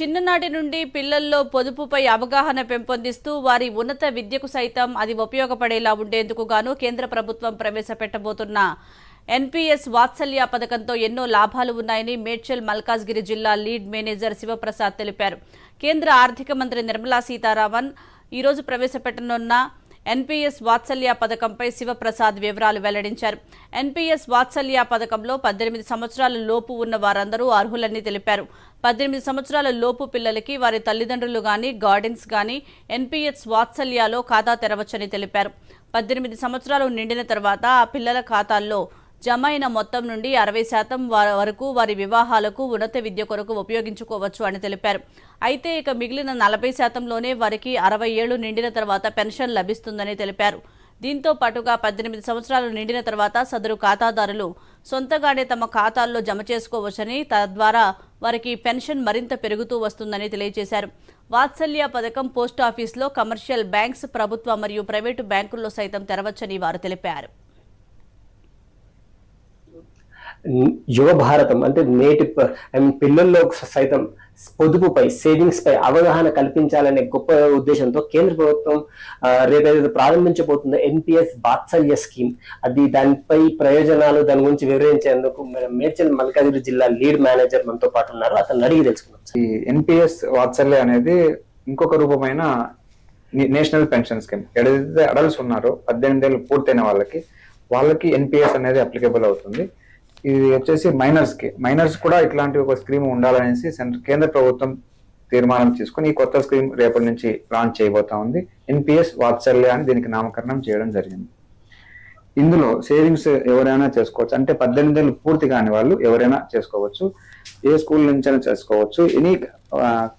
చిన్ననాటి నుండి పిల్లల్లో పొదుపుపై అవగాహన పెంపొందిస్తూ వారి ఉన్నత విద్యకు సైతం అది ఉపయోగపడేలా ఉండేందుకు గాను కేంద్ర ప్రభుత్వం ప్రవేశపెట్టబోతున్న ఎన్పీఎస్ వాత్సల్య పథకంతో ఎన్నో లాభాలు ఉన్నాయని మేడ్చల్ మల్కాజ్గిరి జిల్లా లీడ్ మేనేజర్ శివప్రసాద్ తెలిపారు. కేంద్ర ఆర్థిక మంత్రి నిర్మలా సీతారామన్ ఈరోజు ప్రవేశపెట్టనున్న ఎన్పీఎస్ వాత్సల్య పథకంపై శివప్రసాద్ వివరాలు వెల్లడించారు. ఎన్పీఎస్ వాత్సల్య పథకంలో పద్దెనిమిది సంవత్సరాల లోపు ఉన్న వారందరూ అర్హులని తెలిపారు. పద్దెనిమిది సంవత్సరాల లోపు పిల్లలకి వారి తల్లిదండ్రులు గాని గార్డెన్స్ గాని ఎన్పీఎస్ వాత్సల్యలో ఖాతా తెరవచ్చని తెలిపారు. పద్దెనిమిది సంవత్సరాలు నిండిన తర్వాత ఆ పిల్లల ఖాతాల్లో జమ అయిన మొత్తం నుండి అరవై శాతం వరకు వారి వివాహాలకు ఉన్నత విద్య కొరకు ఉపయోగించుకోవచ్చు అని తెలిపారు. అయితే ఇక మిగిలిన నలభై శాతంలోనే వారికి అరవై ఏళ్ళు నిండిన తర్వాత పెన్షన్ లభిస్తుందని తెలిపారు. దీంతో పాటుగా పద్దెనిమిది సంవత్సరాలు నిండిన తర్వాత సదరు ఖాతాదారులు సొంతగానే తమ ఖాతాల్లో జమ చేసుకోవచ్చని తద్వారా వారికి పెన్షన్ మరింత పెరుగుతూ వస్తుందని తెలియజేశారు. వాత్సల్య పథకం పోస్ట్ ఆఫీస్లో కమర్షియల్ బ్యాంక్స్ ప్రభుత్వ మరియు ప్రైవేటు బ్యాంకుల్లో సైతం తెరవచ్చని వారు తెలిపారు. యువ భారతం అంటే నేటి ఐ మీన్ పిల్లల్లో సైతం పొదుపుపై సేవింగ్స్ పై అవగాహన కల్పించాలనే గొప్ప ఉద్దేశంతో కేంద్ర ప్రభుత్వం ఆ, రేపేదైతే ప్రారంభించబోతుందో ఎన్పిఎస్ బాత్సల్య స్కీమ్. అది దానిపై ప్రయోజనాలు దాని గురించి వివరించేందుకు మన మేడ్చల్ మల్కాజిగిరి జిల్లా లీడ్ మేనేజర్ మనతో పాటు ఉన్నారు. అతను అడిగి తెలుసుకున్నాం ఈ ఎన్పిఎస్ వాత్సల్య అనేది ఇంకొక రూపమైన నేషనల్ పెన్షన్ స్కీమ్. ఏదైతే అడల్ట్స్ ఉన్నారో పద్దెనిమిది ఏళ్ళు పూర్తయిన వాళ్ళకి వాళ్ళకి ఎన్పిఎస్ అనేది అప్లికేబుల్ అవుతుంది. ఇది వచ్చేసి మైనర్స్కి. మైనర్స్ కూడా ఇట్లాంటి ఒక స్కీమ్ ఉండాలనేసి సెంటర్ కేంద్ర ప్రభుత్వం తీర్మానం తీసుకుని ఈ కొత్త స్కీమ్ రేపటి నుంచి లాంచ్ చేయబోతా ఉంది. ఎన్పిఎస్ వాత్సల్య అని దీనికి నామకరణం చేయడం జరిగింది. ఇందులో సేవింగ్స్ ఎవరైనా చేసుకోవచ్చు. అంటే పద్దెనిమిది ఏళ్ళు పూర్తి కాని వాళ్ళు ఎవరైనా చేసుకోవచ్చు. ఏ స్కూల్ నుంచైనా చేసుకోవచ్చు. ఎనీ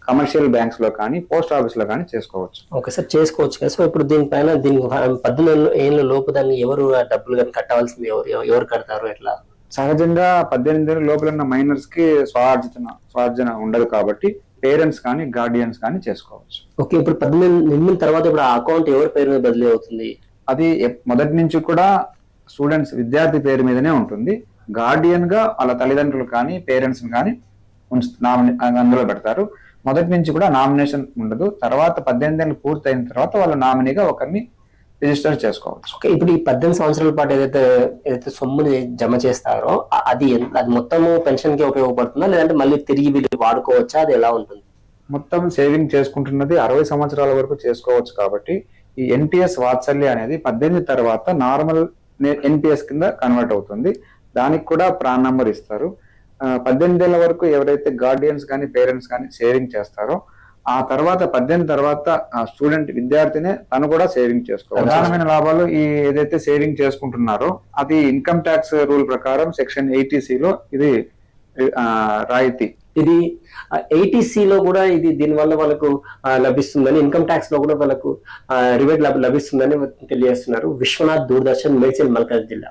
కమర్షియల్ బ్యాంక్స్లో కానీ పోస్ట్ ఆఫీస్లో కానీ చేసుకోవచ్చు. ఓకే సార్ చేసుకోవచ్చు కదా. సో ఇప్పుడు దీనిపైన దీని పద్దెనిమిది ఏళ్ళ లోపు దాన్ని ఎవరు డబ్బులు కానీ కట్టవలసింది ఎవరు ఎవరు కడతారు ఎట్లా? సహజంగా పద్దెనిమిది ఏళ్ళ లోపల ఉన్న మైనర్స్కి స్వార్జిత స్వార్జన ఉండదు కాబట్టి పేరెంట్స్ కానీ గార్డియన్స్ కానీ చేసుకోవచ్చు. ఓకే ఇప్పుడు పద్దెనిమిది తర్వాత ఇప్పుడు ఆ అకౌంట్ ఎవరి పేరు మీద బదిలీ అవుతుంది? అది మొదటి నుంచి కూడా స్టూడెంట్స్ విద్యార్థి పేరు మీదనే ఉంటుంది. గార్డియన్గా వాళ్ళ తల్లిదండ్రులు కానీ పేరెంట్స్ కానీ ఉంచు- నామినే అందులో పెడతారు. మొదటి నుంచి కూడా నామినేషన్ ఉండదు. తర్వాత పద్దెనిమిది ఏళ్ళు పూర్తయిన తర్వాత వాళ్ళ నామినీగా ఒకరిని రిజిస్టర్ చేసుకోవచ్చు. ఓకే ఇప్పుడు ఈ పద్దెనిమిది సంవత్సరాల పాటు ఏదైతే ఏదైతే సొమ్ముని జమ చేస్తారో అది అది మొత్తము పెన్షన్కి ఉపయోగపడుతుందా? లేదంటే మళ్ళీ తిరిగి వీళ్ళు వాడుకోవచ్చా? అది ఎలా ఉంటుంది? మొత్తం సేవింగ్ చేసుకుంటున్నది అరవై సంవత్సరాల వరకు చేసుకోవచ్చు కాబట్టి ఈ ఎన్పిఎస్ వాత్సల్య అనేది పద్దెనిమిది తర్వాత నార్మల్ ఎన్పిఎస్ కింద కన్వర్ట్ అవుతుంది. దానికి కూడా ప్రాన్ నంబర్ ఇస్తారు. ఆ, పద్దెనిమిది ఏళ్ళ వరకు ఎవరైతే గార్డియన్స్ కానీ పేరెంట్స్ కానీ సేవింగ్ చేస్తారో ఆ తర్వాత పద్దెనిమిది తర్వాత స్టూడెంట్ విద్యార్థినే తను కూడా సేవింగ్ చేసుకోవాలి. ప్రధానమైన లాభాలు ఈ ఏదైతే సేవింగ్ చేసుకుంటున్నారో అది ఇన్కమ్ ట్యాక్స్ రూల్ ప్రకారం సెక్షన్ ఎయిటీ లో ఇది ఆ, రాయితీ. ఇది ఎయిటీసీ లో కూడా ఇది దీని వల్ల వాళ్ళకు ఆ, లభిస్తుందని ఇన్కమ్ ట్యాక్స్లో కూడా వాళ్ళకు రివేట్ లభిస్తుందని తెలియజేస్తున్నారు. విశ్వనాథ్ దూరదర్శన్ మేడ్చల్ మల్కాజ్ జిల్లా.